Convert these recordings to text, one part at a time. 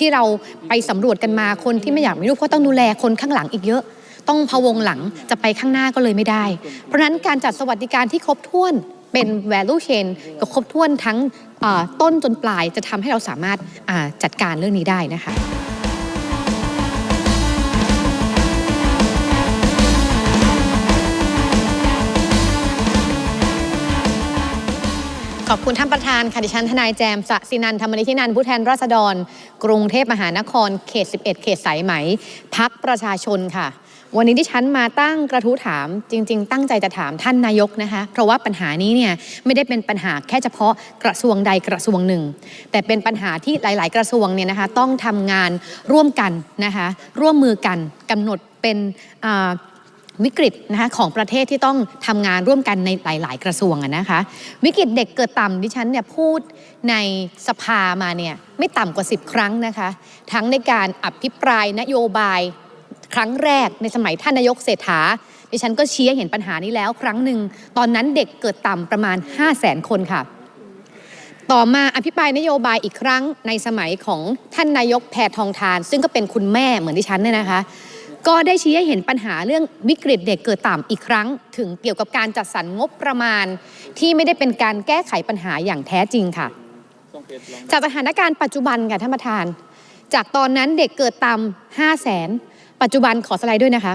ที่เราไปสำรวจกันมาคนที่ไม่อยากมีลูกก็ต้องดูแลคนข้างหลังอีกเยอะ ต้องพะวงหลังจะไปข้างหน้าก็เลยไม่ได้ เพราะฉะนั้นการจัดสวัสดิการที่ครบถ้วนเป็น value chain ก็ครบถ้วนทั้งต้นจนปลายจะทำให้เราสามารถจัดการเรื่องนี้ได้นะคะ ขอบคุณท่านประธานค่ะดิฉันทนายแจมสศินันธรรมนิธินันผู้แทนราษฎร กรุงเทพมหานครเขต 11 เขตสายไหม พักประชาชนค่ะ วันนี้ดิฉันมาตั้งกระทู้ถามจริง ๆ ตั้งใจจะถามท่านนายกนะคะ เพราะว่าปัญหานี้เนี่ยไม่ได้เป็นปัญหาแค่เฉพาะกระทรวงใดกระทรวงหนึ่ง แต่เป็นปัญหาที่หลาย ๆ กระทรวงเนี่ยนะคะต้องทำงานร่วมกันนะคะร่วมมือกันกำหนดเป็น วิกฤตนะคะของประเทศที่ต้องทำงานร่วมกันในหลาย ๆ กระทรวงนะคะ วิกฤตเด็กเกิดต่ำดิฉันเนี่ยพูดในสภามาเนี่ยไม่ต่ำกว่า 10 ครั้งนะคะ ทั้งในการอภิปรายนโยบายครั้งแรกในสมัยท่านนายกเศรษฐาดิฉันก็ชี้เห็นปัญหานี้แล้วครั้งหนึ่ง ตอนนั้นเด็กเกิดต่ำประมาณ 5 0 0 0 0 0คนค่ะ ต่อมาอภิปรายนโยบายอีกครั้งในสมัยของท่านนายกแพทองทาน ซึ่งก็เป็นคุณแม่เหมือนดิฉันเนี่ยนะคะ ก็ได้ชี้ให้เห็นปัญหาเรื่องวิกฤตเด็กเกิดต่ำอีกครั้ง ถึงเกี่ยวกับการจัดสรรงบประมาณ ที่ไม่ได้เป็นการแก้ไขปัญหาอย่างแท้จริงค่ะ จากสถานการณ์ปัจจุบันค่ะท่านประธาน จากตอนนั้นเด็กเกิดต่ำห้าแสนปัจจุบันขอสไลด์ด้วยนะคะ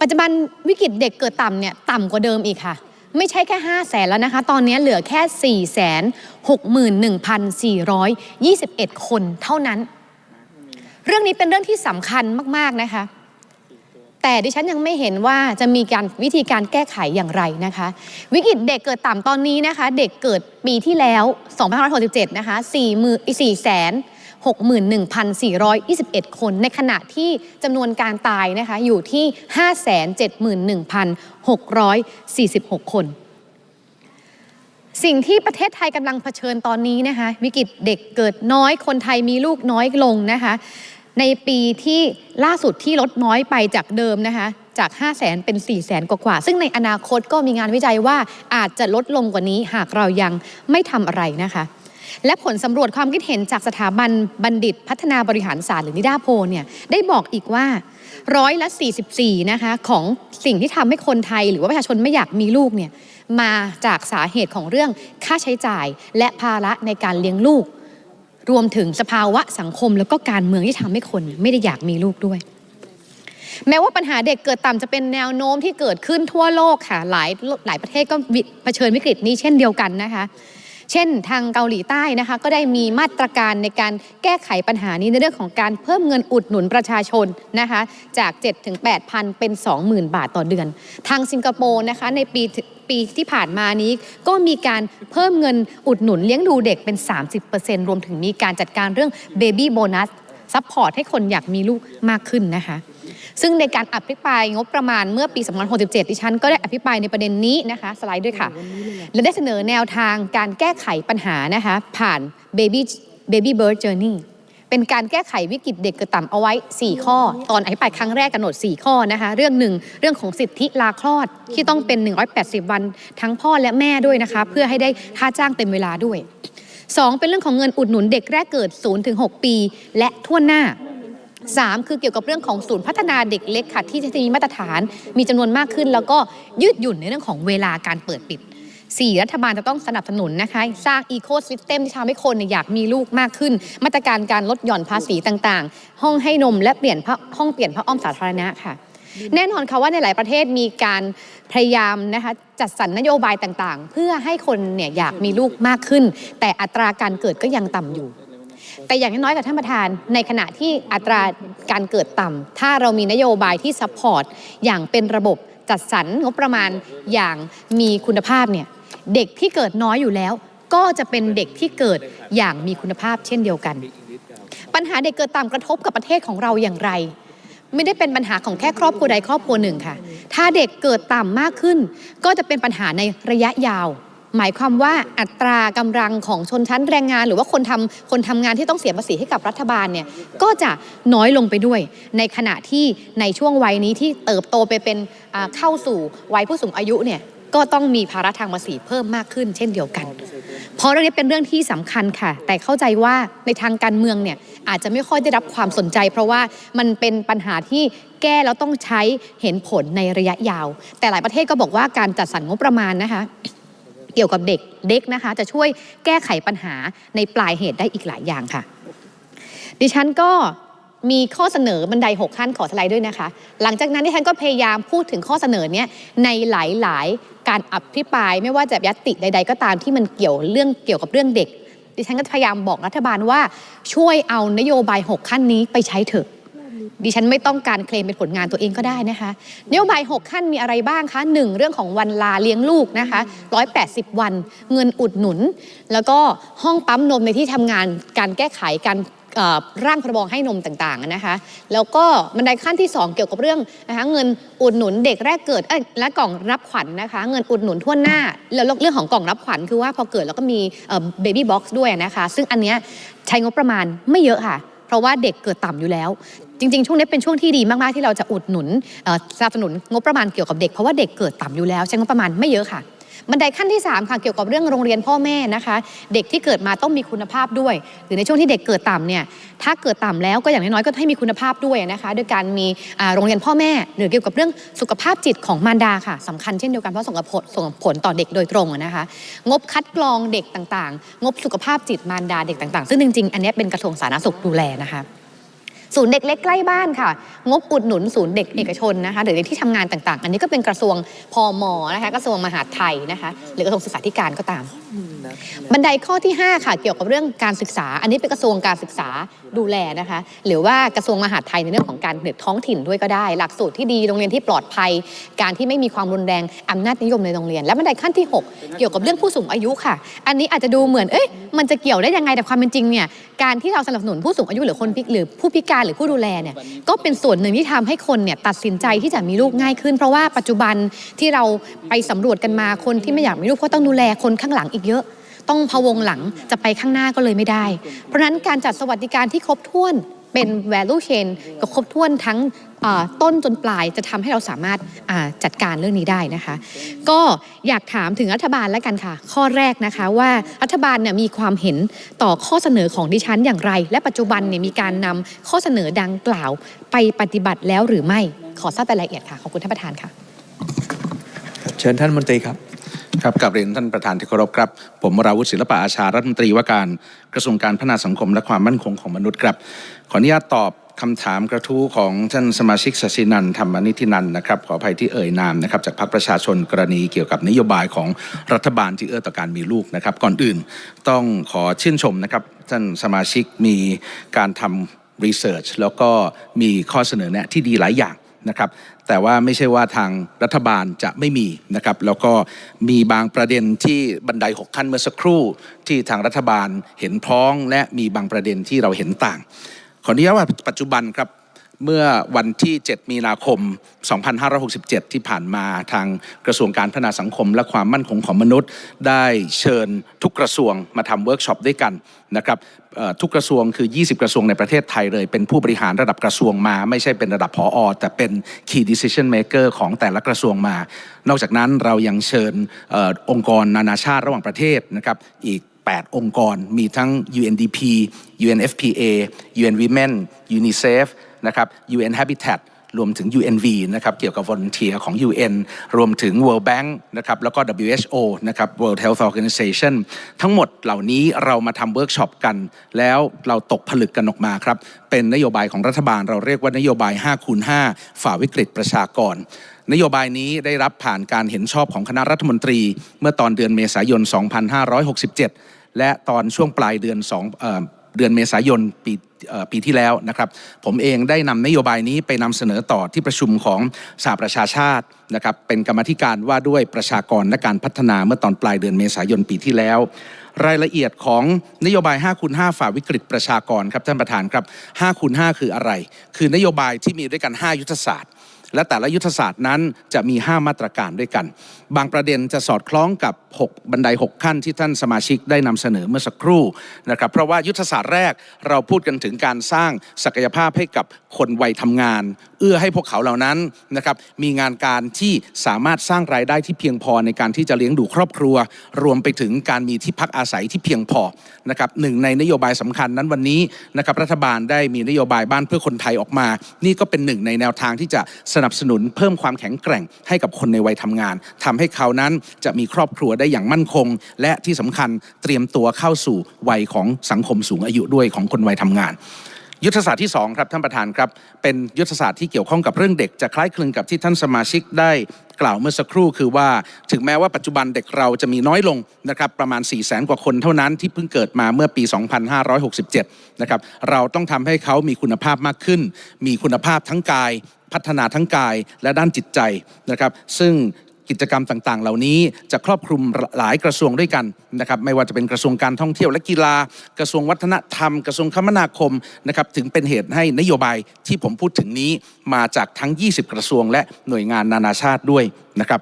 ปัจจุบันวิกฤตเด็กเกิดต่ำเนี่ยต่ำกว่าเดิมอีกค่ะ ไม่ใช่แค่5 0 0แสนแล้วนะคะ ตอนนี้เหลือแค่4 6 1 4 2 1 คนเท่านั้น เรื่องนี้เป็นเรื่องที่สำคัญมากๆนะคะ แต่ดิฉันยังไม่เห็นว่าจะมีการวิธีการแก้ไขอย่างไรนะคะ วิกฤตเด็กเกิดต่ำตอนนี้นะคะ เด็กเกิดปีที่แล้ว2567นะคะ4มือ4แสน61,421 คน ในขณะที่จำนวนการตายนะคะอยู่ที่ 571,646 คน สิ่งที่ประเทศไทยกำลังเผชิญตอนนี้นะคะวิกฤตเด็กเกิดน้อยคนไทยมีลูกน้อยลงนะคะ ในปีที่ล่าสุดที่ลดน้อยไปจากเดิมนะคะ จาก 5 0 0แสนเป็น4 0 0แสนกว่า ซึ่งในอนาคตก็มีงานวิจัยว่าอาจจะลดลงกว่านี้หากเรายังไม่ทำอะไรนะคะ และผลสำรวจความคิดเห็นจากสถาบันบัณฑิตพัฒนาบริหารศาสตร์หรือนิดาโพเนี่ยได้บอกอีกว่าร้อยละ 44 นะคะของสิ่งที่ทำให้คนไทยหรือว่าประชาชนไม่อยากมีลูกเนี่ย มาจากสาเหตุของเรื่องค่าใช้จ่าย และภาระในการเลี้ยงลูก รวมถึงสภาวะสังคมแล้วก็การเมืองที่ทำให้คนไม่ได้อยากมีลูกด้วยแม้ว่าปัญหาเด็กเกิดต่ำจะเป็นแนวโน้มที่เกิดขึ้นทั่วโลกค่ะ หลายหลายประเทศก็เผชิญวิกฤตนี้เช่นเดียวกันนะคะ เช่น ทางเกาหลีใต้นะคะ ก็ได้มีมาตรการในการแก้ไขปัญหานี้ในเรื่องของการเพิ่มเงินอุดหนุนประชาชนนะคะจาก 7 ถึง8พันเป็น 20,000 บาทต่อเดือน ทางสิงคโปร์นะคะในปีปีที่ผ่านมานี้ก็มีการเพิ่มเงินอุดหนุนเลี้ยงดูเด็กเป็น 30%รวมถึงมีการจัดการเรื่องเบบี้โบนัสซัพพอร์ตให้คนอยากมีลูกมากขึ้นนะคะ ซึ่งในการอภิปรายงบประมาณเมื่อปี2067ดิฉันก็ได้อภิปรายในประเด็นนี้นะคะสไลด์ด้วยค่ะ และได้เสนอแนวทางการแก้ไขปัญหานะคะผ่าน Baby Baby Bird Journey เป็นการแก้ไขวิกฤตเด็กเกิดต่ำเอาไว้ 4 ข้อ ตอนอภิปรายครั้งแรกกำหนด 4 ข้อนะคะเรื่องหนึ่งเรื่องของสิทธิลาคลอดที่ต้องเป็น 180 วัน ทั้งพ่อและแม่ด้วยนะคะเพื่อให้ได้ค่าจ้างเต็มเวลาด้วย 2 เป็นเรื่องของเงินอุดหนุนเด็กแรกเกิด0-6ปี และทั่วหน้า 3 คือเกี่ยวกับเรื่องของศูนย์พัฒนาเด็กเล็กค่ะ ที่จะมีมาตรฐาน มีจำนวนมากขึ้น แล้วก็ยืดหยุ่นในเรื่องของเวลาการเปิดปิด 4 รัฐบาลจะต้องสนับสนุนนะคะ สร้างอีโค y ิสเต็มที่ทำให้คนเนี่ยอยากมีลูกมากขึ้น มาตรการการลดหย่อนภาษีต่างๆ ห้องให้นมและเปลี่ยนห้องเปลี่ยนพระอ้อมสาธารณะค่ะแน่นอนค่ะว่าในหลายประเทศมีการพยายามนะคะจัดสรรนโยบายต่างๆ เพื่อให้คนเนี่ยอยากมีลูกมากขึ้น แต่อัตราการเกิดก็ยังต่ำอยู่ แต่อย่างน้อยๆกับท่านประธาน ในขณะที่อัตราการเกิดต่ำถ้าเรามีนโยบายที่ซัพพอร์ตอย่างเป็นระบบจัดสรรงบประมาณอย่างมีคุณภาพเนี่ยเด็กที่เกิดน้อยอยู่แล้ว ก็จะเป็นเด็กที่เกิดอย่างมีคุณภาพเช่นเดียวกัน ปัญหาเด็กเกิดต่ำกระทบกับประเทศของเราอย่างไร ไม่ได้เป็นปัญหาของแค่ครอบครัวใดครอบครัวหนึ่งค่ะ ถ้าเด็กเกิดต่ำมากขึ้น ก็จะเป็นปัญหาในระยะยาว หมายความว่าอัตรากำลังของชนชั้นแรงงาน หรือว่าคนทำคนทำงานที่ต้องเสียภาษีให้กับรัฐบาลเนี่ยก็จะน้อยลงไปด้วย ในขณะที่ในช่วงวัยนี้ที่เติบโตไปเป็นเข้าสู่วัยผู้สูงอายุเนี่ยก็ต้องมีภาระทางภาษีเพิ่มมากขึ้น เช่นเดียวกัน เพราะเรื่องนี้เป็นเรื่องที่สำคัญค่ะ แต่เข้าใจว่าในทางการเมืองเนี่ยอาจจะไม่ค่อยได้รับความสนใจ เพราะว่ามันเป็นปัญหาที่แก้แล้วต้องใช้เห็นผลในระยะยาว แต่หลายประเทศก็บอกว่าการจัดสรรงบประมาณนะคะ เกี่ยวกับเด็กเด็กนะคะ จะช่วยแก้ไขปัญหาในปลายเหตุได้อีกหลายอย่างค่ะ ดิฉันก็มีข้อเสนอบันได 6 ขั้นขอสไลด์ด้วยนะคะ หลังจากนั้นดิฉันก็พยายามพูดถึงข้อเสนอเนี้ยในหลายๆ การอภิปรายไม่ว่าจะยัตติใด ๆ ก็ตามที่มันเกี่ยวเรื่องเกี่ยวกับเรื่องเด็ก ดิฉันก็พยายามบอกรัฐบาลว่าช่วยเอานโยบาย 6 ขั้นนี้ไปใช้เถอะ ดิฉันไม่ต้องการเคลมเป็นผลงานตัวเองก็ได้นะคะนโยบาย 6 ขั้นมีอะไรบ้างคะหนึ่งเรื่องของวันลาเลี้ยงลูกนะคะ 180 วัน เงินอุดหนุน แล้วก็ห้องปั๊มนมในที่ทำงานการแก้ไขการร่างพรบให้นมต่างๆนะคะ แล้วก็บันไดขั้นที่ 2 เกี่ยวกับเรื่องนะคะเงินอุดหนุนเด็กแรกเกิดและกล่องรับขวัญนะคะ เงินอุดหนุนทั่วหน้า แล้วเรื่องของกล่องรับขวัญคือว่าพอเกิดแล้วก็มีเบบี้บ็อกซ์ด้วยนะคะ ซึ่งอันเนี้ยใช้งบประมาณไม่เยอะค่ะ เพราะว่าเด็กเกิดต่ำอยู่แล้ว จริง ๆ ช่วงนี้เป็นช่วงที่ดีมาก ๆ ที่เราจะอุดหนุนสนับสนุนงบประมาณเกี่ยวกับเด็กเพราะว่าเด็กเกิดต่ำอยู่แล้วใช้งบประมาณไม่เยอะค่ะบันไดขั้นที่ 3 ค่ะเกี่ยวกับเรื่องโรงเรียนพ่อแม่นะคะ เด็กที่เกิดมาต้องมีคุณภาพด้วย หรือในช่วงที่เด็กเกิดต่ำเนี่ยถ้าเกิดต่ำแล้วก็อย่างน้อยๆก็ให้มีคุณภาพด้วยนะคะโดยการมีโรงเรียนพ่อแม่ หรือเกี่ยวกับเรื่องสุขภาพจิตของมารดาค่ะสำคัญเช่นเดียวกันเพราะส่งผลส่งผลต่อเด็กโดยตรงนะคะงบคัดกรองเด็กต่างๆ งบสุขภาพจิตมารดาเด็กต่างๆ ซึ่งจริงๆอันนี้เป็นกระทรวงสาธารณสุขดูแลนะคะ ศูนย์เด็กเล็กใกล้บ้านค่ะ งบอุดหนุนศูนย์เด็กเอกชนนะคะหรือที่ทำงานต่างๆ อันนี้ก็เป็นกระทรวงพอมนะคะกระทรวงมหาดไทยนะคะหรือกระทรวงศึกษาธิการก็ตามบันไดข้อที่ 5 ค่ะ เกี่ยวกับเรื่องการศึกษา อันนี้เป็นกระทรวงการศึกษาดูแลนะคะ หรือว่ากระทรวงมหาดไทยในเรื่องของการเด็กท้องถิ่นด้วยก็ได้ หลักสูตรที่ดีโรงเรียนที่ปลอดภัย การที่ไม่มีความรุนแรงอำนาจนิยมในโรงเรียน และบันไดขั้นที่ 6 เกี่ยวกับเรื่องผู้สูงอายุค่ะ อันนี้อาจจะดูเหมือนเอ๊ะมันจะเกี่ยวได้ยังไงแต่ความเป็นจริงเนี่ยการที่เราสนับสนุนผู้สูงอายุหรือคนพิหรือผู้พิการหรือผู้ดูแลเนี่ยก็เป็นส่วนหนึ่งที่ทำให้คนเนี่ยตัดสินใจที่จะมีลูกง่ายขึ้น เพราะว่าปัจจุบันที่เราไปสำรวจกันมาคนที่ไม่อยากมีลูกเพราะต้องดูแลคนข้างหลังอีกเยอะ ต้องพะวงหลังจะไปข้างหน้าก็เลยไม่ได้ เพราะนั้นการจัดสวัสดิการที่ครบถ้วนเป็น value chain ก็ครบถ้วนทั้งต้นจนปลายจะทำให้เราสามารถจัดการเรื่องนี้ได้นะคะ ก็อยากถามถึงรัฐบาลแล้วกันค่ะ ข้อแรกนะคะว่ารัฐบาลเนี่ยมีความเห็นต่อข้อเสนอของดิฉันอย่างไร และปัจจุบันเนี่ยมีการนำข้อเสนอดังกล่าวไปปฏิบัติแล้วหรือไม่ขอทราบรายละเอียดค่ะขอบคุณท่านประธานค่ะ เชิญท่านมนตรีครับ ครับกับเรียนท่านประธานที่เคารพครับ ผมวราวุฒิศิลปะอาชารัฐมนตรีว่าการกระทรวงการพัฒนาสังคมและความมั่นคงของมนุษย์ครับ ขออนุญาตตอบคำถามกระทู้ของท่านสมาชิกสศินันธรรมนิธินันนะครับขออภัยที่เอ่ยนามนะครับจากพรรคประชาชนกรณีเกี่ยวกับนโยบายของรัฐบาลที่เอื้อต่อการมีลูกนะครับ ก่อนอื่นต้องขอชื่นชมนะครับท่านสมาชิกมีการทำรีเสิร์ชแล้วก็มีข้อเสนอแนะที่ดีหลายอย่าง นะครับแต่ว่าไม่ใช่ว่าทางรัฐบาลจะไม่มีนะครับแล้วก็มีบางประเด็นที่บันไดหกขั้นเมื่อสักครู่ที่ทางรัฐบาลเห็นพ้องและมีบางประเด็นที่เราเห็นต่าง ขออนุญาตว่าปัจจุบันครับ เมื่อวันที่ 7 มีนาคม 2567 ที่ผ่านมาทางกระทรวงการพัฒนาสังคม และความมั่นคงของมนุษย์ ได้เชิญทุกกระทรวงมาทำเวิร์กช็อปด้วยกันนะครับทุกกระทรวงคือ 20 กระทรวงในประเทศไทยเลย เป็นผู้บริหารระดับกระทรวงมา ไม่ใช่เป็นระดับผออแต่เป็น key decision maker ของแต่ละกระทรวงมา นอกจากนั้นเรายังเชิญอองค์กรนานาชาติระหว่างประเทศนะครับอีก8 องค์กรมีทั้ง UNDP UNFPA UN Women UNICEF นะครับ UN Habitat รวมถึง UNV นะครับเกี่ยวกับ volunteer ของ UN รวมถึง World Bank นะครับแล้วก็ WHO นะครับ World Health Organization ทั้งหมดเหล่านี้เรามาทำเวิร์กช็อปกัน แล้วเราตกผลึกกันออกมาครับ เป็นนโยบายของรัฐบาล เราเรียกว่านโยบาย 5คูณ5ฝ่าวิกฤตประชากร นโยบายนี้ได้รับผ่านการเห็นชอบของคณะรัฐมนตรี เมื่อตอนเดือนเมษายน 2567 และตอนช่วงปลายเดือน2 เดือนเมษายนปีปีที่แล้วนะครับ ผมเองได้นำนโยบายนี้ไปนำเสนอต่อที่ประชุมของสหประชาชาตินะครับ เป็นกรรมธิการว่าด้วยประชากรและการพัฒนาเมื่อตอนปลายเดือนเมษายนปีที่แล้ว รายละเอียดของนโยบาย5คูณ5ฝ่าวิกฤตประชากรครับท่านประธานครับ5คูณ5คืออะไร คือนโยบายที่มีด้วยกัน 5 ยุทธศาสตร์ และแต่ละยุทธศาสตร์นั้นจะมี 5 มาตรการด้วยกัน บางประเด็นจะสอดคล้องกับ 6 บันได 6 ขั้นที่ท่านสมาชิกได้นำเสนอเมื่อสักครู่นะครับเพราะว่ายุทธศาสตร์แรกเราพูดกันถึงการสร้างศักยภาพให้กับคนวัยทำงานเอื้อให้พวกเขาเหล่านั้นนะครับมีงานการที่สามารถสร้างรายได้ที่เพียงพอในการที่จะเลี้ยงดูครอบครัว รวมไปถึงการมีที่พักอาศัยที่เพียงพอนะครับหนึ่งในนโยบายสำคัญนั้นวันนี้นะครับรัฐบาลได้มีนโยบายบ้านเพื่อคนไทยออกมา นี่ก็เป็นหนึ่งในแนวทางที่จะสนับสนุนเพิ่มความแข็งแกร่งให้กับคนในวัยทำงานทำให้เขานั้นจะมีครอบครัวได้อย่างมั่นคง และที่สำคัญเตรียมตัวเข้าสู่วัยของสังคมสูงอายุด้วยของคนวัยทำงาน ยุทธศาสตร์ที่2ครับท่านประธานครับเป็นยุทธศาสตร์ที่เกี่ยวข้องกับเรื่องเด็กจะคล้ายคลึงกับที่ท่านสมาชิกได้กล่าวเมื่อสักครู่คือว่าถึงแม้ว่าปัจจุบันเด็กเราจะมีน้อยลงนะครับประมาณ 4 0 0แสนกว่าคนเท่านั้นที่เพิ่งเกิดมาเมื่อปี 2567 นะครับเราต้องทำให้เขามีคุณภาพมากขึ้น มีคุณภาพทั้งกาย พัฒนาทั้งกายและด้านจิตใจนะครับซึ่ง กิจกรรมต่างๆ เหล่านี้จะครอบคลุมหลายกระทรวงด้วยกันนะครับไม่ว่าจะเป็นกระทรวงการท่องเที่ยวและกีฬา กระทรวงวัฒนธรรม กระทรวงคมนาคมนะครับถึงเป็นเหตุให้นโยบายที่ผมพูดถึงนี้มาจากทั้ง 20 กระทรวงและหน่วยงานนานาชาติด้วยนะครับ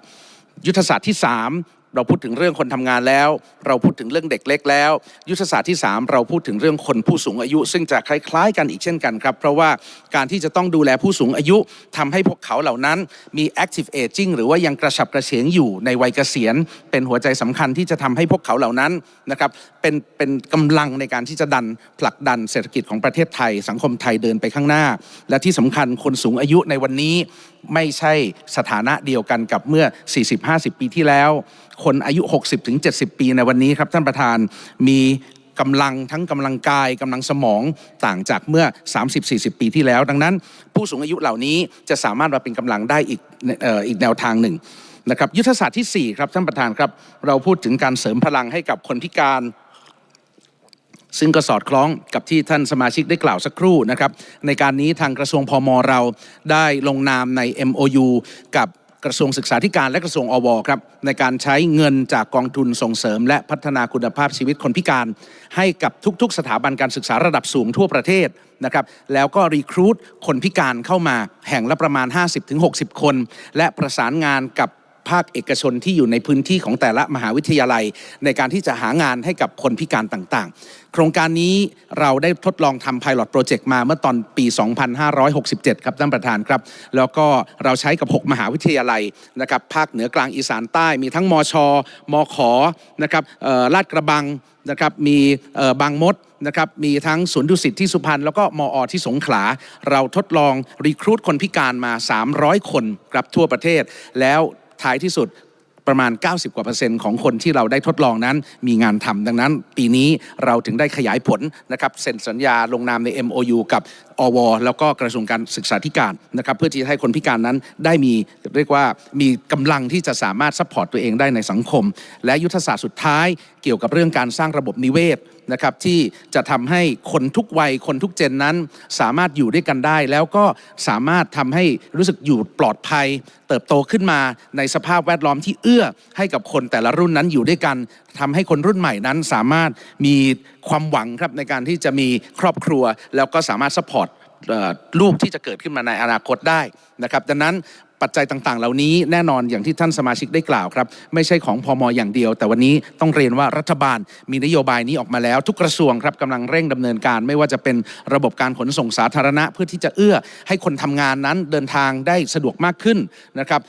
ยุทธศาสตร์ที่ 3 เราพูดถึงเรื่องคนทำงานแล้ว เราพูดถึงเรื่องเด็กเล็กแล้ว ยุทธศาสตร์ที่ 3 เราพูดถึงเรื่องคนผู้สูงอายุ ซึ่งจะคล้ายๆ กันอีกเช่นกันครับ เพราะว่าการที่จะต้องดูแลผู้สูงอายุทำให้พวกเขาเหล่านั้นมี active aging หรือว่ายังกระฉับกระเฉงอยู่ในวัยเกษียณ เป็นหัวใจสำคัญที่จะทำให้พวกเขาเหล่านั้นนะครับเป็นเป็นกำลังในการที่จะดันผลักดันเศรษฐกิจของประเทศไทย สังคมไทยเดินไปข้างหน้า และที่สำคัญคนสูงอายุในวันนี้ไม่ใช่สถานะเดียวกันกับเมื่อ 40-50 ปีที่แล้ว คนอายุ 60-70 ปีในวันนี้ครับท่านประธานมีกำลังทั้งกำลังกายกำลังสมองต่างจากเมื่อ 30-40 ปีที่แล้ว ดังนั้น ผู้สูงอายุเหล่านี้จะสามารถมาเป็นกำลังได้อีกอ,อ,อีกแนวทางหนึ่งนะครับยุทธศาสตร์ที่ 4 ครับท่านประธานครับ เราพูดถึงการเสริมพลังให้กับคนพิการ ซึ่งก็สอดคล้องกับที่ท่านสมาชิกได้กล่าวสักครู่นะครับในการนี้ทางกระทรวงพมเราได้ลงนามใน MOU กับ กระทรวงศึกษาธิการและกระทรวงอวครับในการใช้เงินจากกองทุนส่งเสริม และพัฒนาคุณภาพชีวิตคนพิการ ให้กับทุกๆ สถาบันการศึกษาระดับสูงทั่วประเทศนะครับแล้วก็รีครูดคนพิการเข้ามาแห่งละประมาณ 50-60 คน และประสานงานกับ ภาคเอกชนที่อยู่ในพื้นที่ของแต่ละมหาวิทยาลัย ในการที่จะหางานให้กับคนพิการต่างๆ โครงการนี้เราได้ทดลองทำ Pilot Project มาเมื่อตอนปี 2567 ครับท่านประธานครับ แล้วก็เราใช้กับ 6 มหาวิทยาลัยนะครับภาคเหนือกลางอีสานใต้มีทั้งมช มขนะครับลาดกระบังนะครับมีบางมดนะครับมีทั้งสวนดุสิตที่สุพรรณแล้วก็มออที่สงขลา เราทดลองรีครูดคนพิการมา 300 คนครับทั่วประเทศแล้ว ท้ายที่สุดประมาณ 90 กว่าเปอร์เซ็นต์ของคนที่เราได้ทดลองนั้นมีงานทำดังนั้น ปีนี้เราถึงได้ขยายผลนะครับเซ็นสัญญาลงนามใน MOU กับอว แล้วก็กระทรวงการศึกษาธิการนะครับเพื่อที่จะให้คนพิการนั้นได้มีเรียกว่ามีกำลังที่จะสามารถซัพพอร์ตตัวเองได้ในสังคม และยุทธศาสตร์สุดท้ายเกี่ยวกับเรื่องการสร้างระบบนิเวศนะครับที่จะทำให้คนทุกวัยคนทุกเจนนั้น สามารถอยู่ด้วยกันได้ แล้วก็สามารถทำให้รู้สึกอยู่ปลอดภัย เติบโตขึ้นมาในสภาพแวดล้อมที่เอื้อให้กับคนแต่ละรุ่นนั้นอยู่ด้วยกันทำให้คนรุ่นใหม่นั้นสามารถมี ความหวังครับในการที่จะมีครอบครัวแล้วก็สามารถสปอร์ตลูกที่จะเกิดขึ้นมาในอนาคตได้นะครับดังนั้น ปัจจัยต่างๆ เหล่านี้แน่นอนอย่างที่ท่านสมาชิกได้กล่าวครับ ไม่ใช่ของพอมอย่างเดียว แต่วันนี้ต้องเรียนว่ารัฐบาลมีนโยบายนี้ออกมาแล้ว ทุกกระทรวงครับกำลังเร่งดำเนินการ ไม่ว่าจะเป็นระบบการขนส่งสาธารณะ เพื่อที่จะเอื้อให้คนทำงานนั้นเดินทางได้สะดวกมากขึ้นนะครับ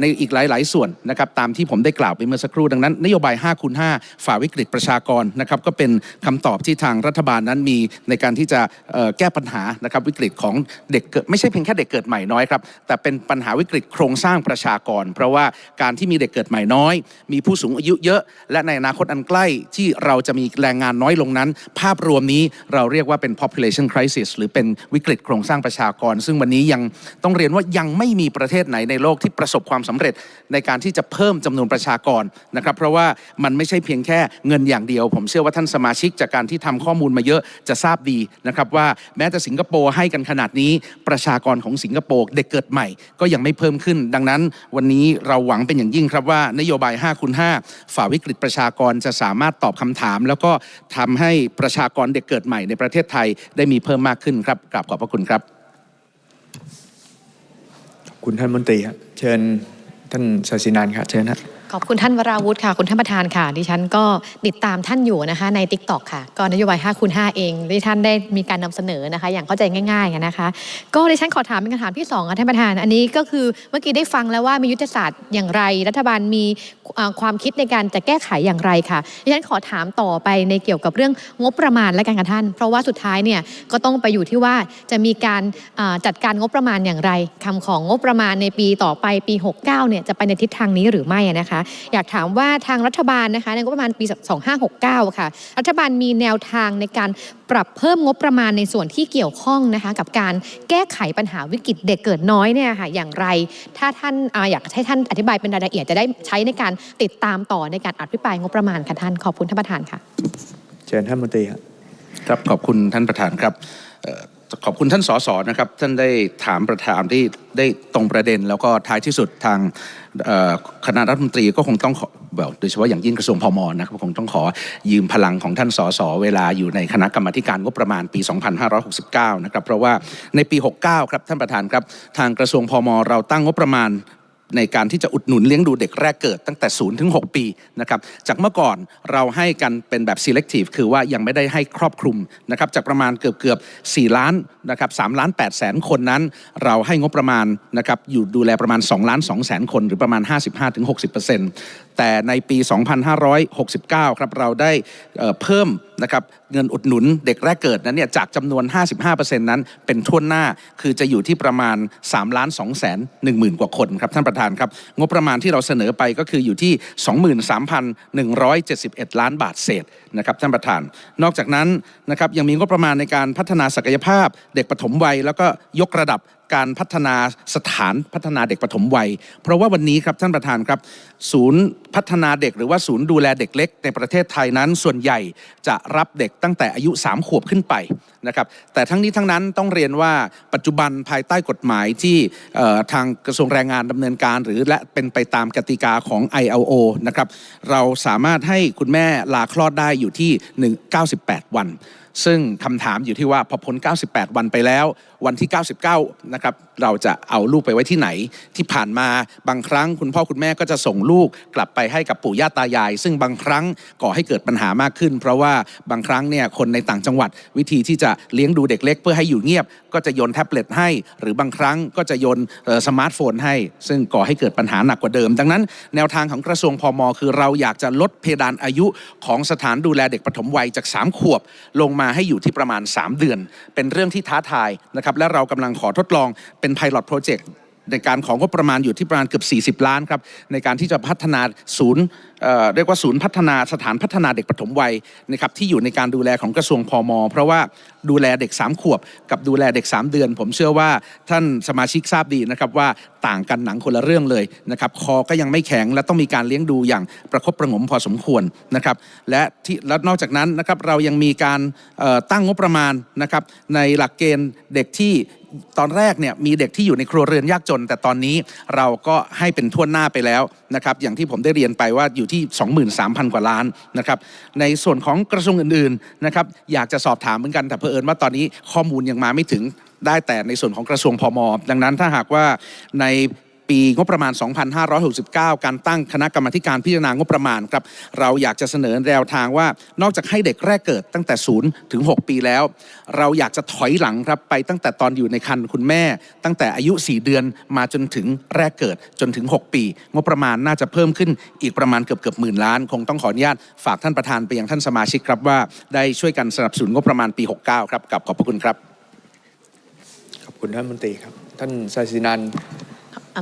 ในอีกหลาย ๆ ส่วนนะครับตามที่ผมได้กล่าวไปเมื่อสักครู่ดังนั้น นโยบาย5คูณ5ฝ่าวิกฤตประชากรนะครับก็เป็นคำตอบที่ทางรัฐบาลนั้นมีในการที่จะแก้ปัญหานะครับวิกฤตของเด็กเกิดไม่ใช่เพียงแค่เด็กเกิดใหม่น้อยครับแต่เป็นปัญหาวิกฤตโครงสร้างประชากร เพราะว่าการที่มีเด็กเกิดใหม่น้อย มีผู้สูงอายุเยอะ และในอนาคตอันใกล้ที่เราจะมีแรงงานน้อยลงนั้น ภาพรวมนี้เราเรียกว่าเป็น population crisis หรือเป็นวิกฤตโครงสร้างประชากร ซึ่งวันนี้ยังต้องเรียนว่ายังไม่มีประเทศไหนในโลกที่ประสบความสำเร็จในการที่จะเพิ่มจำนวนประชากรนะครับ เพราะว่ามันไม่ใช่เพียงแค่เงินอย่างเดียว ผมเชื่อว่าท่านสมาชิกจากการที่ทำข้อมูลมาเยอะจะทราบดีนะครับว่าแม้แต่สิงคโปร์ให้กันขนาดนี้ประชากรของสิงคโปร์เด็กเกิดใหม่ก็ยังไม่เพิ่มขึ้น ดังนั้นวันนี้เราหวังเป็นอย่างยิ่งครับว่านโยบาย5คูณ5ฝ่าวิกฤตประชากรจะสามารถตอบคำถาม แล้วก็ทำให้ประชากรเด็กเกิดใหม่ในประเทศไทยได้มีเพิ่มมากขึ้นครับกราบขอบพระคุณครับคุณท่านมนตรีครับเชิญท่านศาสินันครับเชิญครับ ขอบคุณท่านวราวุฒิค่ะ คุณท่านประธานค่ะ ดิฉันก็ติดตามท่านอยู่นะคะใน t ิ k t o k ค่ะ ก็นโยบาย5คูณ5เองที่ท่านได้มีการนำเสนอนะคะ อย่างเข้าใจง่ายๆนะคะ ก็ดิฉันขอถามเป็นคำถามที่2ค่ะท่านประธาน อันนี้ก็คือเมื่อกี้ได้ฟังแล้วว่ามียุทธศาสตร์อย่างไร รัฐบาลมีความคิดในการจะแก้ไขอย่างไรค่ะ ดิฉันขอถามต่อไปในเกี่ยวกับเรื่องงบประมาณและการกระท่าน เพราะว่าสุดท้ายเนี่ยก็ต้องไปอยู่ที่ว่าจะมีการจัดการงบประมาณอย่างไรคำของงบประมาณในปีต่อไปปี 69เนี่ยจะไปในทิศทางนี้หรือไม่นะคะอยากถามว่าทางรัฐบาลนะคะในงบประมาณปี 2569 ค่ะ รัฐบาลมีแนวทางในการปรับเพิ่มงบประมาณในส่วนที่เกี่ยวข้องนะคะกับการแก้ไขปัญหาวิกฤตเด็กเกิดน้อยเนี่ยค่ะอย่างไร ถ้าท่านอาอยากให้ท่านอธิบายเป็นรายละเอียดจะได้ใช้ในการติดตามต่อในการอภิปรายงบประมาณค่ะท่านขอบคุณท่านประธานค่ะ เชิญท่านมนตรีครับ ครับขอบคุณท่านประธานครับเอ่อ ขอบคุณท่านสสนะครับ ท่านได้ถามประธานที่ได้ตรงประเด็น แล้วก็ท้ายที่สุดทางคณะรัฐมนตรีก็คงต้องขอแบบโดยเฉพาะอย่างยิ่งกระทรวงพมนะครับคงต้องขอยืมพลังของท่านสสเวลาอยู่ในคณะกรรมการงบประมาณปี 2569 นะครับ เพราะว่าในปี 69 ครับท่านประธานครับ ทางกระทรวงพมเราตั้งงบประมาณ ในการที่จะอุดหนุนเลี้ยงดูเด็กแรกเกิดตั้งแต่0ถึง6ปีนะครับจากเมื่อก่อนเราให้กันเป็นแบบ selective คือว่ายังไม่ได้ให้ครอบคลุมนะครับจากประมาณเกือบเกือบ4ล้านนะครับ3ล้าน8แสนคนนั้น เราให้งบประมาณนะครับอยู่ดูแลประมาณ2ล้าน2แสนคนหรือประมาณ 55-60% แต่ในปี 2569 ครับเราได้เพิ่มนะครับเงินอุดหนุนเด็กแรกเกิดนั้นเนี่ยจากจำนวน 55%นั้นเป็นท่วนหน้าคือจะอยู่ที่ประมาณ3ล้าน2แสน1หมื่นกว่าคนครับท่านประธานครับ งบประมาณที่เราเสนอไปก็คืออยู่ที่ 23,171 ล้านบาทเศษนะครับท่านประธาน นอกจากนั้นนะครับยังมีงบประมาณในการพัฒนาศักยภาพ เด็กปฐมวัยแล้วก็ยกระดับการพัฒนาสถานพัฒนาเด็กปฐมวัย เพราะว่าวันนี้ครับท่านประธานครับ ศูนย์พัฒนาเด็กหรือว่าศูนย์ดูแลเด็กเล็ก ในประเทศไทยนั้นส่วนใหญ่จะรับเด็กตั้งแต่อายุ 3 ขวบขึ้นไปนะครับแต่ทั้งนี้ทั้งนั้นต้องเรียนว่าปัจจุบันภายใต้กฎหมายที่ทางกระทรวงแรงงานดำเนินการ หรือและเป็นไปตามกติกาของ ILO นะครับเราสามารถให้คุณแม่ลาคลอดได้อยู่ที่ 1 98 วัน ซึ่งคำถามอยู่ที่ว่าพอพ้น 98 วันไปแล้ว วันที่ 99 นะครับ เราจะเอาลูกไปไว้ที่ไหน ที่ผ่านมาบางครั้งคุณพ่อคุณแม่ก็จะส่งลูกกลับไปให้กับปู่ย่าตายาย ซึ่งบางครั้งก่อให้เกิดปัญหามากขึ้น เพราะว่าบางครั้งเนี่ยคนในต่างจังหวัด วิธีที่จะเลี้ยงดูเด็กเล็ก เพื่อให้อยู่เงียบ ก็จะโยนแท็บเล็ตให้ หรือบางครั้งก็จะโยนสมาร์ทโฟนให้ ซึ่งก่อให้เกิดปัญหาหนักกว่าเดิม ดังนั้น แนวทางของกระทรวงพมคือเราอยากจะลดเพดานอายุของสถานดูแลเด็กปฐมวัยจาก 3 ขวบลงมาให้อยู่ที่ประมาณ 3 เดือน เป็นเรื่องที่ท้าทายนะครับและเรากำลังขอทดลองเป็น Pilot Project ในการของงบประมาณอยู่ที่ประมาณเกือบ 40 ล้านครับในการที่จะพัฒนาศูนย์เรียกว่าศูนย์พัฒนาสถานพัฒนาเด็กปฐมวัยนะครับที่อยู่ในการดูแลของกระทรวงพมเพราะว่าดูแลเด็ก 3 ขวบ กับดูแลเด็ก 3 เดือน ผมเชื่อว่าท่านสมาชิกทราบดีนะครับว่าต่างกันหนังคนละเรื่องเลยนะครับคอก็ยังไม่แข็งและต้องมีการเลี้ยงดูอย่างประคบประงมพอสมควรนะครับและที่และนอกจากนั้นนะครับเรายังมีการตั้งงบประมาณนะครับในหลักเกณฑ์เด็กที่ตอนแรกเนี่ยมีเด็กที่อยู่ในครัวเรือนยากจน แต่ตอนนี้เราก็ให้เป็นทั่วหน้าไปแล้วนะครับอย่างที่ผมได้เรียนไปว่าอยู่ที่ 23,000 กว่าล้านนะครับในส่วนของกระทรวงอื่นๆนะครับอยากจะสอบถามเหมือนกันแต่เผอิญว่าตอนนี้ข้อมูลยังมาไม่ถึงได้แต่ในส่วนของกระทรวงพมดังนั้นถ้าหากว่าใน ปีงบประมาณ 2569 การตั้งคณะกรรมการพิจารณางบประมาณครับเราอยากจะเสนอแนวทางว่านอกจากให้เด็กแรกเกิดตั้งแต่0ถึง6ปีแล้ว เราอยากจะถอยหลังครับไปตั้งแต่ตอนอยู่ในครรภ์คุณแม่ ตั้งแต่อายุ 4 เดือนมาจนถึงแรกเกิดจนถึง 6 ปี งบประมาณน่าจะเพิ่มขึ้นอีกประมาณเกือบเกือบหมื่นล้าน คงต้องขออนุญาตฝากท่านประธานไปยังท่านสมาชิกครับว่าได้ช่วยกันสนับสนุนงบประมาณปี 69 ครับกับขอบพระคุณครับ ขอบคุณท่านมนตรีครับ ท่านศาสินันท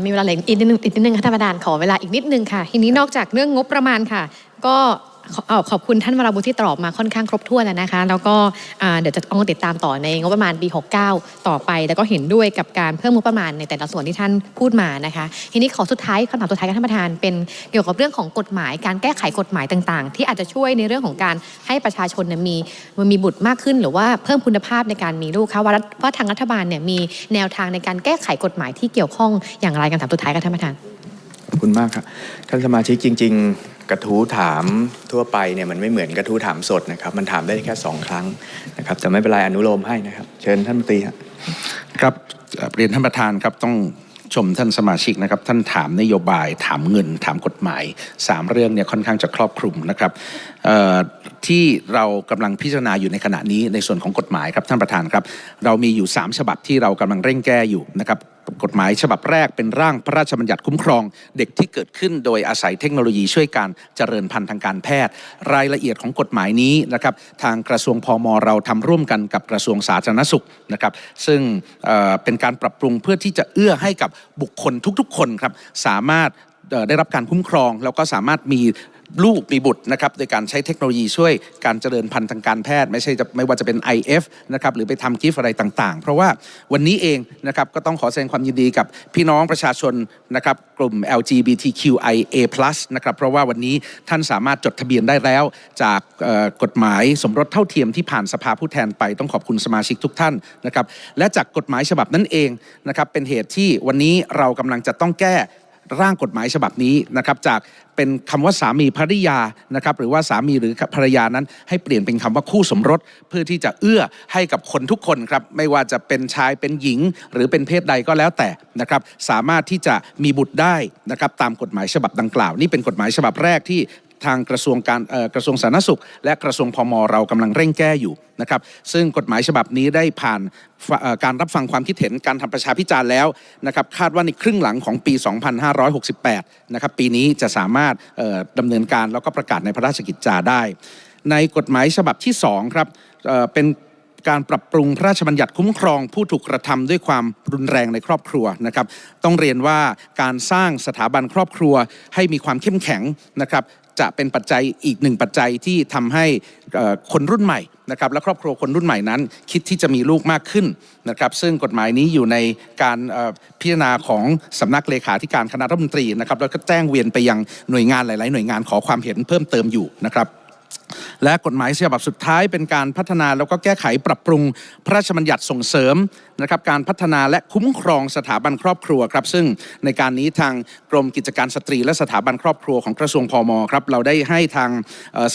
มีเวลาเหลืออีกนิดนึงอีกนิดนึงค่ะท่านประธานขอเวลาอีกนิดนึงค่ะ ทีนี้นอกจากเรื่องงบประมาณค่ะ ก็ ขอบคุณท่านวราบุญที่ตอบมาค่อนข้างครบถ้วนนะคะ แล้วก็เดี๋ยวจะต้องติดตามต่อในงบประมาณปี 69 ต่อไป แล้วก็เห็นด้วยกับการเพิ่มงบประมาณในแต่ละส่วนที่ท่านพูดมานะคะ ทีนี้ขอสุดท้ายคำถามสุดท้ายกับท่านประธาน เป็นเกี่ยวกับเรื่องของกฎหมาย การแก้ไขกฎหมายต่างๆ ที่อาจจะช่วยในเรื่องของการให้ประชาชนมีมันมีบุตรมากขึ้น หรือว่าเพิ่มคุณภาพในการมีลูกคะว่าว่าทางรัฐบาลเนี่ยมีแนวทางในการแก้ไขกฎหมายที่เกี่ยวข้องอย่างไรกันถามสุดท้ายกับท่านประธาน อบคุณมากครับท่านสมาชิกจริง ๆ กระทู้ถามทั่วไปเนี่ยมันไม่เหมือนกระทู้ถามสดนะครับ มันถามได้แค่สองครั้งนะครับแต่ไม่เป็นไรอนุโลมให้นะครับ เชิญท่านมนตรีครับครับเรียนท่านประธานครับต้องชมท่านสมาชิกนะครับ ท่านถามนโยบาย ถามเงิน ถามกฎหมายสามเรื่องเนี่ยค่อนข้างจะครอบคลุมนะครับที่เรากำลังพิจารณาอยู่ในขณะนี้ในส่วนของกฎหมายครับท่านประธานครับ เรามีอยู่ 3 ฉบับที่เรากำลังเร่งแก้อยู่นะครับ กฎหมายฉบับแรกเป็นร่างพระราชบัญญัติคุ้มครอง เด็กที่เกิดขึ้นโดยอาศัยเทคโนโลยีช่วยการเจริญพันธุ์ทางการแพทย์ รายละเอียดของกฎหมายนี้นะครับทางกระทรวงพมเราทำร่วมกันกับกระทรวงสาธารณสุขนะครับซึ่งเเป็นการปรับปรุงเพื่อที่จะเอื้อให้กับบุคคลทุกๆ คนครับสามารถได้รับการคุ้มครองแล้วก็สามารถมี ลูกมีบุตรนะครับโดยการใช้เทคโนโลยีช่วยการเจริญพันธุ์ทางการแพทย์ ไม่ใช่จะไม่ว่าจะเป็น IF นะครับหรือไปทำกิฟอะไรต่างๆ เพราะว่าวันนี้เองนะครับก็ต้องขอแสดงความยินดีกับพี่น้องประชาชนนะครับกลุ่ม LGBTQIA+ นะครับเพราะว่าวันนี้ท่านสามารถจดทะเบียนได้แล้ว จากกฎหมายสมรสเท่าเทียมที่ผ่านสภาผู้แทนไปต้องขอบคุณสมาชิกทุกท่านนะครับและจากกฎหมายฉบับนั้นเองนะครับเป็นเหตุที่วันนี้เรากำลังจะต้องแก้ ร่างกฎหมายฉบับนี้นะครับจากเป็นคำว่าสามีภริยานะครับหรือว่าสามีหรือภรรยานั้น ให้เปลี่ยนเป็นคำว่าคู่สมรส เพื่อที่จะเอื้อให้กับคนทุกคนครับไม่ว่าจะเป็นชายเป็นหญิง หรือเป็นเพศใดก็แล้วแต่นะครับสามารถที่จะมีบุตรได้นะครับตามกฎหมายฉบับดังกล่าว นี่เป็นกฎหมายฉบับแรกที่ ทางกระทรวงการกระทรวงสาธารณสุข และกระทรวงพมเรากำลังเร่งแก้อยู่นะครับซึ่งกฎหมายฉบับนี้ได้ผ่านการรับฟังความคิดเห็นการทำประชาพิจารณ์แล้วนะครับคาดว่าในครึ่งหลังของปี 2568 นะครับปีนี้จะสามารถเอ่อดำเนินการแล้วก็ประกาศในพระราชกิจจาได้ ในกฎหมายฉบับที่2ครับเเป็นการปรับปรุงพระราชบัญญัติคุ้มครองผู้ถูกกระทำด้วยความรุนแรงในครอบครัวนะครับ ต้องเรียนว่าการสร้างสถาบันครอบครัวให้มีความเข้มแข็งนะครับ จะเป็นปัจจัยอีกหนึ่งปัจจัยที่ทำให้คนรุ่นใหม่นะครับและครอบครัวคนรุ่นใหม่นั้น คิดที่จะมีลูกมากขึ้นนะครับซึ่งกฎหมายนี้อยู่ในการพิจารณาของสำนักเลขาธิการคณะรัฐมนตรีนะครับแล้วก็แจ้งเวียนไปยังหน่วยงานหลาย ๆ หน่วยงานขอความเห็นเพิ่มเติมอยู่นะครับ และกฎหมายฉบับสุดท้ายเป็นการพัฒนาแล้วก็แก้ไขปรับปรุงพระราชบัญญัติส่งเสริมนะครับการพัฒนาและคุ้มครองสถาบันครอบครัวครับ ซึ่งในการนี้ทางกรมกิจการสตรี และสถาบันครอบครัวของกระทรวงพมครับเราได้ให้ทาง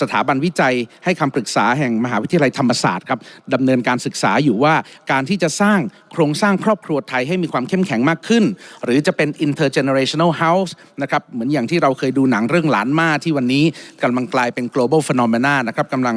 สถาบันวิจัย ให้คำปรึกษาแห่งมหาวิทยาลัยธรรมศาสตร์ครับดำเนินการศึกษาอยู่ว่าการที่จะสร้างโครงสร้างครอบครัวไทยให้มีความเข้มแข็งมากขึ้น หรือจะเป็น intergenerational house นะครับเหมือนอย่างที่เราเคยดูหนังเรื่องหลานมาที่วันนี้กำลังกลายเป็น global phenomena นะครับกำลัง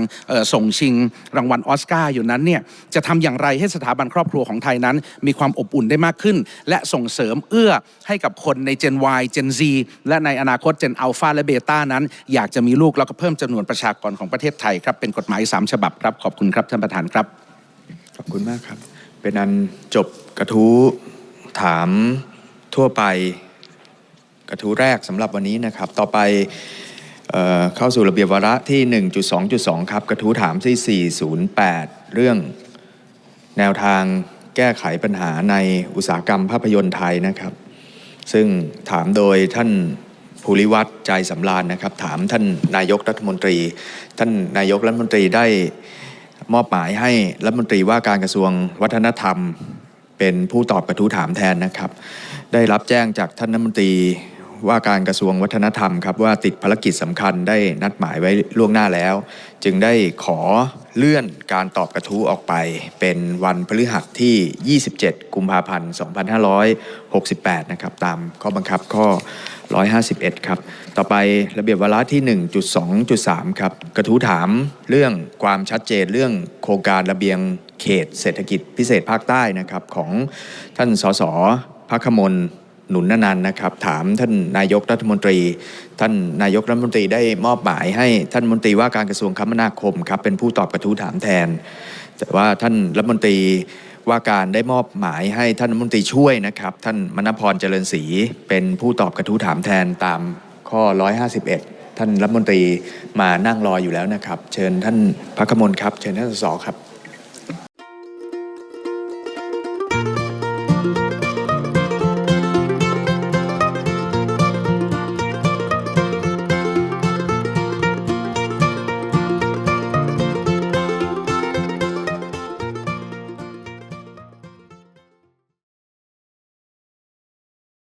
ส่งชิงรางวัลออสการ์อยู่นั้นเนี่ยจะทำอย่างไรให้สถาบันครอบครัวของไทยนั้น มีความอบอุ่นได้มากขึ้น และส่งเสริมเอื้อให้กับคนใน Gen Y Gen Z และในอนาคต Gen Alpha และ Beta นั้น อยากจะมีลูกแล้วก็เพิ่มจำนวนประชากรของประเทศไทยครับเป็นกฎหมายสามฉบับครับขอบคุณครับท่านประธานครับ ขอบคุณมากครับ เป็นอันจบกระทู้ถามทั่วไปกระทู้แรกสำหรับวันนี้นะครับ ต่อไป เข้าสู่ระเบียบวาระที่ 1.2.2 ครับ กระทู้ถามที่ 408 เรื่องแนวทางแก้ไขปัญหาในอุตสาหกรรมภาพยนตร์ไทยนะครับ ซึ่งถามโดยท่านภูริวัตรใจสำราญนะครับ ถามท่านนายกรัฐมนตรี ท่านนายกรัฐมนตรีได้มอบหมายให้รัฐมนตรีว่าการกระทรวงวัฒนธรรม เป็นผู้ตอบกระทู้ถามแทนนะครับ ได้รับแจ้งจากท่านรัฐมนตรี ว่าการกระทรวงวัฒนธรรมครับว่าติดภารกิจสำคัญได้นัดหมายไว้ล่วงหน้าแล้ว จึงได้ขอเลื่อนการตอบกระทู้ออกไป เป็นวันพฤหัสที่ 27 กุมภาพันธ์ 2568 นะครับตามข้อบังคับข้อ 151 ครับ ต่อไประเบียบวาระที่ 1.2.3 ครับ กระทู้ถามเรื่องความชัดเจนเรื่องโครงการระเบียงเขตเศรษฐกิจพิเศษภาคใต้นะครับของท่านสสพักขมล หนุนนันท์นะครับ ถามท่านนายกรัฐมนตรี ท่านนายกรัฐมนตรีได้มอบหมายให้ท่านมนตรีว่าการกระทรวงคมนาคมครับเป็นผู้ตอบกระทู้ถามแทน แต่ว่าท่านรัฐมนตรีว่าการได้มอบหมายให้ท่านรัฐมนตรีช่วยนะครับ ท่านมณพรเจริญศรีเป็นผู้ตอบกระทู้ถามแทนตามข้อ 151 ท่านรัฐมนตรีมานั่งรออยู่แล้วนะครับ เชิญท่านพักมลครับ เชิญท่านสสครับ